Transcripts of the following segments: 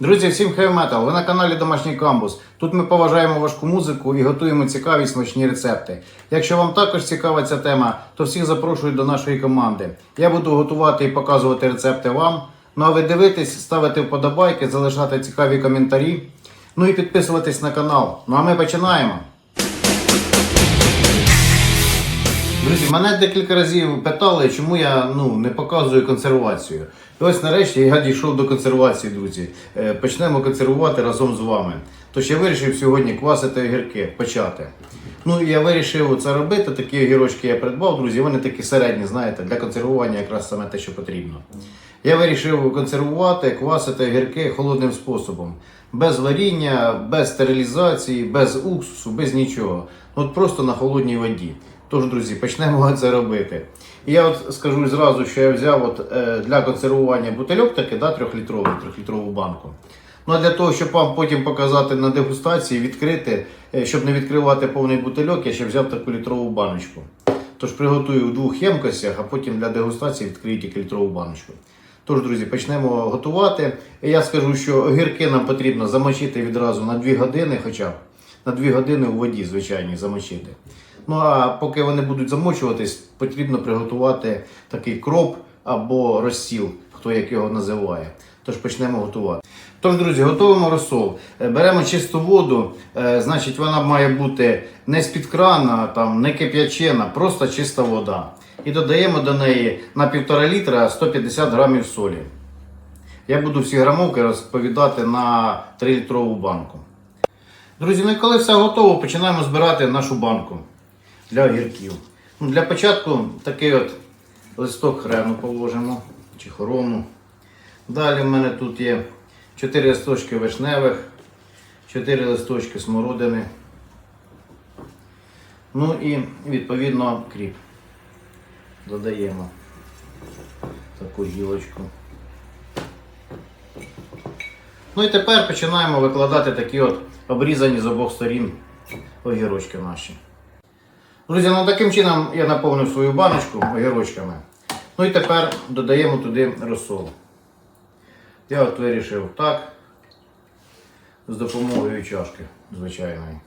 Друзі, всім хай метал! Ви на каналі Домашній Камбус. Тут ми поважаємо важку музику і готуємо цікаві смачні рецепти. Якщо вам також цікава ця тема, то всіх запрошую до нашої команди. Я буду готувати і показувати рецепти вам. Ну а ви дивитесь, ставити вподобайки, залишати цікаві коментарі. Ну і підписуватись на канал. Ну а ми починаємо. Друзі, мене декілька разів питали, чому я ну, не показую консервацію. Ось нарешті я дійшов до консервації, друзі. Е, Почнемо консервувати разом з вами. Тож я вирішив сьогодні квасити огірки, почати. Ну і я вирішив це робити. Такі огірочки я придбав, друзі. Вони такі середні, знаєте, для консервування якраз саме те, що потрібно. Я вирішив консервувати, квасити огірки холодним способом. Без варіння, без стерилізації, без уксусу, без нічого. От просто на холодній воді. Тож, друзі, почнемо це робити. І я от скажу зразу, що я взяв от, е, для консервування бутильок таки, да, 3-літровий, 3-літрову банку. Ну а для того, щоб вам потім показати на дегустації, відкрити, е, щоб не відкривати повний бутильок, я ще взяв таку літрову баночку. Тож приготую в двох ємкостях, а потім для дегустації відкрию тільки літрову баночку. Тож, друзі, почнемо готувати. І я скажу, що огірки нам потрібно замочити відразу на 2 години, хоча б на 2 години у воді, звичайній, замочити. Ну а поки вони будуть замочуватись, потрібно приготувати такий кроп або розсіл, хто як його називає. Тож почнемо готувати. Тож, друзі, готуємо розсол. Е, Беремо чисту воду, е, значить, вона має бути не з-під крана, там, не кип'ячена, просто чиста вода. І додаємо до неї на 1,5 літра 150 грамів солі. Я буду всі грамовки розповідати на 3-літрову банку. Друзі, ну і коли все готово, починаємо збирати нашу банку для огірків. Ну, для початку такий от листок хрену положимо чи хорону. Далі в мене тут є 4 листочки вишневих, 4 листочки смородини. Ну і відповідно кріп. Додаємо таку гілочку. Ну і тепер починаємо викладати такі от обрізані з обох сторін огірочки наші. Друзі, ну таким чином я наповнив свою баночку огірочками. Ну і тепер додаємо туди розсол. Я от вирішив так, з допомогою чашки звичайної.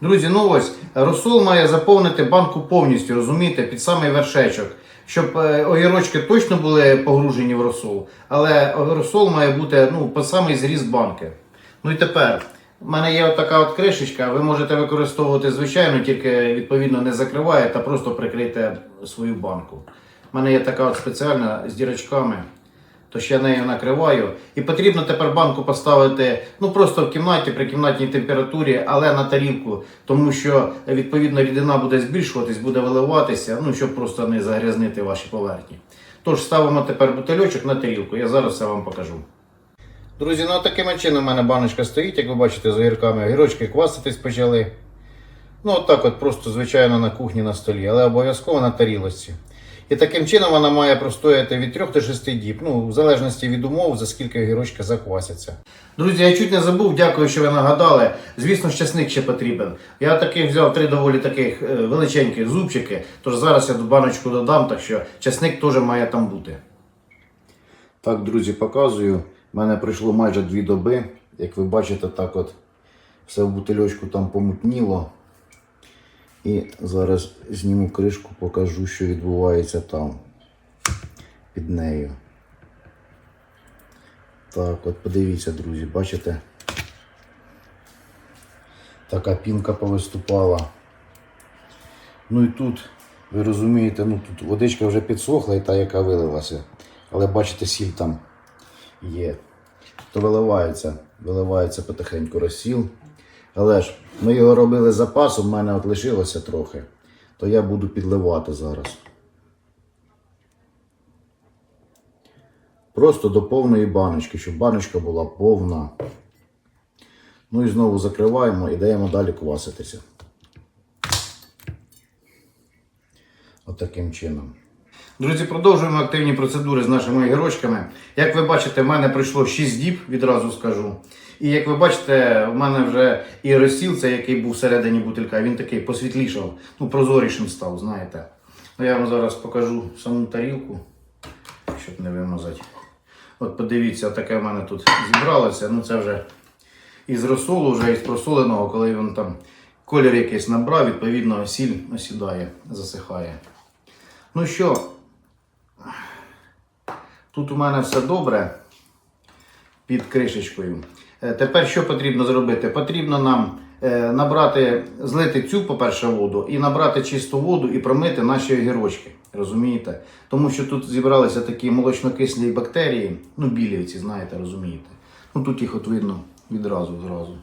Друзі, ну ось розсол має заповнити банку повністю, розумієте, під самий вершечок. Щоб е, огірочки точно були погружені в розсол, але розсол має бути ну, по самий зріз банки. Ну і тепер, в мене є така от кришечка, ви можете використовувати звичайно, тільки відповідно не закриваєте, а просто прикрийте свою банку. У мене є така от спеціальна з дірочками. Тож я нею накриваю. І потрібно тепер банку поставити ну просто в кімнаті при кімнатній температурі, але на тарілку, тому що відповідно рідина буде збільшуватись, буде виливатися, ну щоб просто не загрязнити ваші поверхні. Тож ставимо тепер бутильочок на тарілку, я зараз все вам покажу. Друзі, ну таким чином у мене баночка стоїть, як ви бачите, з огірками. Огірочки кваситись почали. Ну, отак от просто, звичайно, на кухні на столі, але обов'язково на тарілочці. І таким чином вона має простояти від 3 до 6 діб, ну, в залежності від умов, за скільки огірочки заквасяться. Друзі, я чуть не забув, дякую, що ви нагадали. Звісно, щасник ще потрібен. Я таких взяв три доволі таких е, величенькі зубчики, тож зараз я до баночку додам, так що часник теж має там бути. Так, друзі, показую. У мене пройшло майже дві доби. Як ви бачите, так от все в бутильочку там помутніло. І зараз зніму кришку, покажу, що відбувається там під нею. Так, от подивіться, друзі, бачите? Така пінка повиступала. Ну і тут, ви розумієте, ну тут водичка вже підсохла і та, яка вилилася. Але бачите, сіль там є. То виливається, виливається потихеньку розсіл. Але ж ми його робили запасом, в мене от лишилося трохи, то я буду підливати зараз. Просто до повної баночки, щоб баночка була повна. Ну і знову закриваємо і даємо далі кваситися. От чином. Друзі, продовжуємо активні процедури з нашими огірочками. Як ви бачите, в мене пройшло 6 діб, відразу скажу. І як ви бачите, в мене вже і розсіл, це який був всередині бутилька, він такий посвітлішав, ну прозорішим став, знаєте. Ну, я вам зараз покажу саму тарілку, щоб не вимазати. От подивіться, таке в мене тут зібралося. Ну це вже із розсолу, вже із просоленого, коли він там колір якийсь набрав, відповідно сіль осідає, засихає. Ну що, тут у мене все добре під кришечкою. Е, Тепер що потрібно зробити? Потрібно нам е, набрати, злити цю, по-перше, воду, і набрати чисту воду і промити наші огірочки. Розумієте? Тому що тут зібралися такі молочнокислі бактерії, ну білі ці, знаєте, розумієте. Ну тут їх от видно відразу зразу.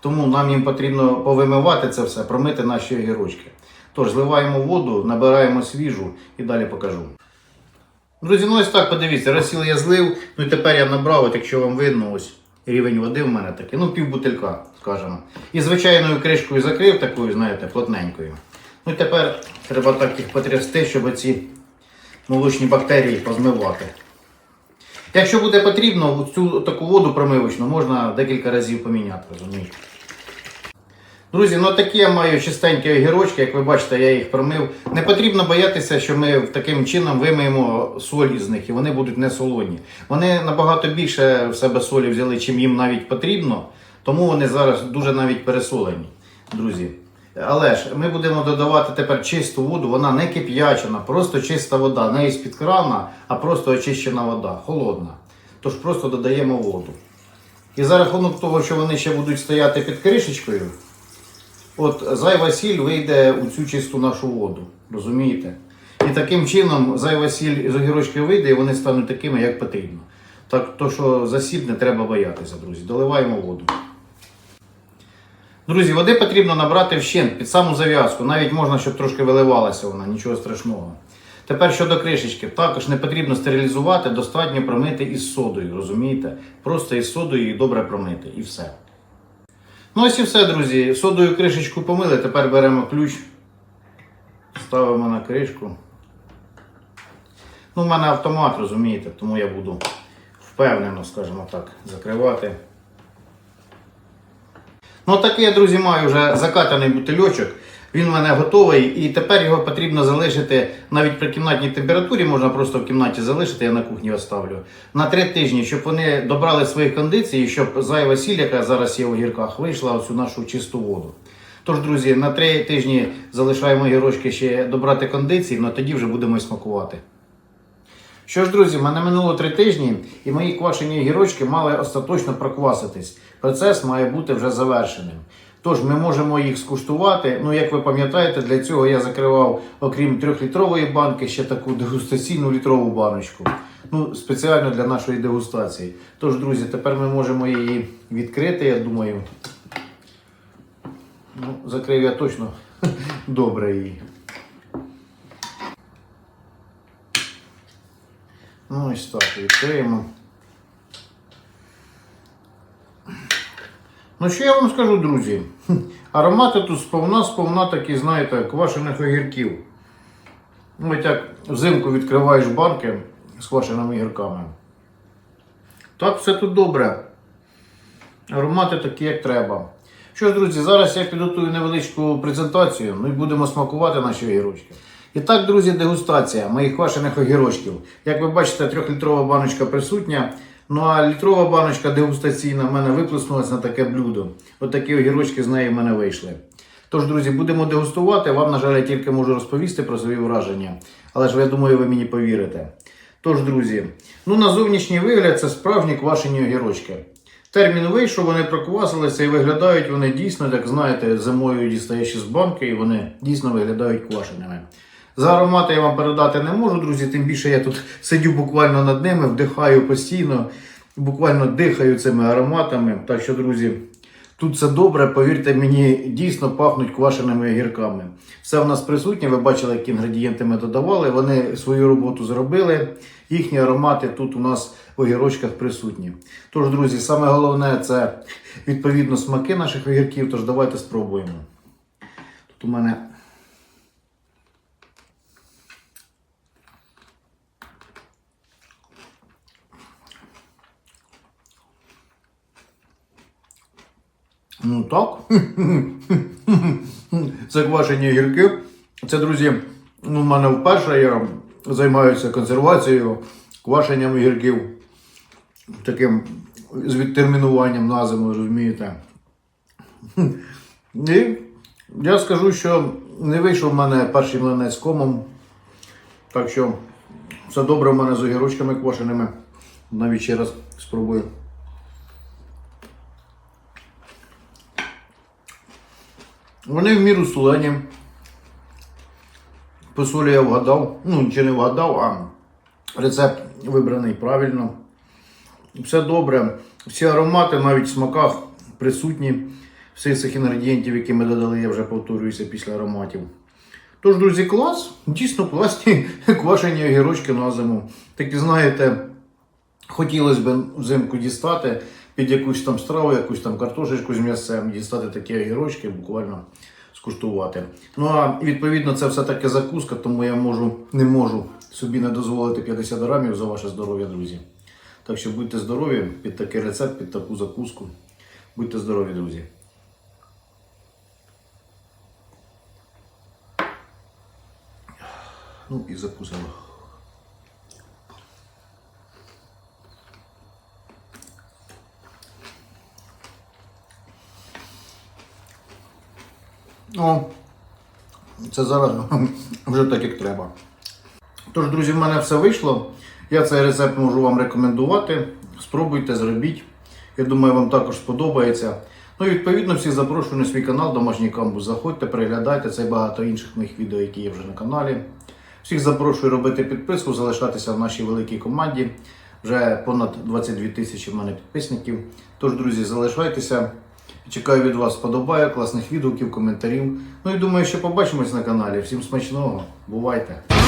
Тому нам їм потрібно повимивати це все, промити наші огірочки. Тож зливаємо воду, набираємо свіжу і далі покажу. Друзі, ну ось так подивіться, розсіл я злив, ну і тепер я набрав, от якщо вам видно, ось рівень води в мене такий, ну пів бутилька, скажімо. І звичайною кришкою закрив такою, знаєте, плотненькою. Ну тепер треба так їх потрясти, щоб ці молочні бактерії позмивати. Якщо буде потрібно, цю таку воду промивочну можна декілька разів поміняти, розумієте. Друзі, ну такі я маю чистенькі огірочки, як ви бачите, я їх промив. Не потрібно боятися, що ми таким чином вимиємо соль із них і вони будуть не солоні. Вони набагато більше в себе солі взяли, чим їм навіть потрібно, тому вони зараз дуже навіть пересолені, друзі. Але ж ми будемо додавати тепер чисту воду, вона не кип'ячена, просто чиста вода, не із-під крана, а просто очищена вода, холодна. Тож просто додаємо воду. І за рахунок того, що вони ще будуть стояти під кришечкою, от зайва сіль вийде у цю чисту нашу воду. Розумієте? І таким чином зайва сіль з огірочки вийде і вони стануть такими, як потрібно. Так, то, що за сіль не треба боятися, друзі. Доливаємо воду. Друзі, води потрібно набрати вщент під саму зав'язку. Навіть можна, щоб трошки виливалася вона, нічого страшного. Тепер щодо кришечки, також не потрібно стерилізувати, достатньо промити із содою, розумієте? Просто із содою її добре промити і все. Ну ось і все, друзі. Содою кришечку помили, тепер беремо ключ, ставимо на кришку. Ну, в мене автомат, розумієте, тому я буду впевнено, скажімо так, закривати. Ну, так я, друзі, маю вже закатаний бутильочок. Він в мене готовий, і тепер його потрібно залишити навіть при кімнатній температурі, можна просто в кімнаті залишити, я на кухні оставлю. На три тижні, щоб вони добрали своїх кондицій, щоб зайва сіль, яка зараз є в огірках, вийшла в цю нашу чисту воду. Тож, друзі, на три тижні залишаємо огірочки ще добрати кондиції, але тоді вже будемо смакувати. Що ж, друзі, в мене минуло три тижні, і мої квашені гірочки мали остаточно прокваситись. Процес має бути вже завершеним. Тож ми можемо їх скуштувати. Ну, як ви пам'ятаєте, для цього я закривав, окрім трьохлітрової банки, ще таку дегустаційну літрову баночку. Ну, спеціально для нашої дегустації. Тож, друзі, тепер ми можемо її відкрити, я думаю. Ну, закрив я точно добре її. Ну, ось так, відкриємо. Ну, що я вам скажу, друзі? Аромати тут сповна, сповна такі, знаєте, квашених огірків. Ну, от як взимку відкриваєш банки з квашеними огірками. Так, все тут добре. Аромати такі, як треба. Що ж, друзі, зараз я підготую невеличку презентацію, ну і будемо смакувати наші огірочки. І так, друзі, дегустація моїх квашених огірочків. Як ви бачите, трьохлітрова баночка присутня. Ну а літрова баночка дегустаційна в мене виплеснулася на таке блюдо. От такі огірочки з неї в мене вийшли. Тож, друзі, будемо дегустувати. Вам, на жаль, я тільки можу розповісти про свої враження. Але ж я думаю, ви мені повірите. Тож, друзі, ну на зовнішній вигляд це справжні квашені огірочки. Термін вийшов, вони проквасилися і виглядають вони дійсно, як знаєте, зимою дістаєш з банки, і вони дійсно виглядають квашеними. За аромати я вам передати не можу, друзі, тим більше я тут сидю буквально над ними, вдихаю постійно, буквально дихаю цими ароматами. Так що, друзі, тут все добре, повірте мені, дійсно пахнуть квашеними огірками. Все в нас присутнє, ви бачили, які інгредієнти ми додавали. Вони свою роботу зробили. Їхні аромати тут у нас в огірочках присутні. Тож, друзі, саме головне це відповідно смаки наших огірків. Тож давайте спробуємо. Тут у мене Ну так. Це квашені гірки. Це, друзі, ну, в мене вперше я займаюся консервацією, квашенням гірків, таким з відтермінуванням на зиму, розумієте. І я скажу, що не вийшов в мене перший млинець комом. Так що все добре в мене з огірочками квашеними. Навіть ще раз спробую. Вони в міру солені. По солі я вгадав. Ну, чи не вгадав, а рецепт вибраний правильно. Все добре. Всі аромати, навіть в смаках присутні. Всіх цих інгредієнтів, які ми додали, я вже повторююся після ароматів. Тож, друзі, клас, дійсно класні квашені огірочки на зиму. Такі, знаєте, хотілося б взимку дістати під якусь там страву, якусь там картошечку з м'ясцем, дістати такі огірочки, буквально скуштувати. Ну а відповідно це все таки закуска, тому я можу, не можу собі не дозволити 50 грамів за ваше здоров'я, друзі. Так що будьте здорові під такий рецепт, під таку закуску. Будьте здорові, друзі. Ну і закусимо. О, це зараз вже так як треба. Тож, друзі, в мене все вийшло. Я цей рецепт можу вам рекомендувати. Спробуйте, зробіть. Я думаю, вам також сподобається. Ну і відповідно всіх запрошую на свій канал Домашній камбус. Заходьте, переглядайте це і багато інших моїх відео, які є вже на каналі. Всіх запрошую робити підписку, залишатися в нашій великій команді. Вже понад 22 тисячі в мене підписників. Тож, друзі, залишайтеся. Чекаю від вас вподобайок, класних відгуків, коментарів. Ну і думаю, що побачимось на каналі. Всім смачного. Бувайте!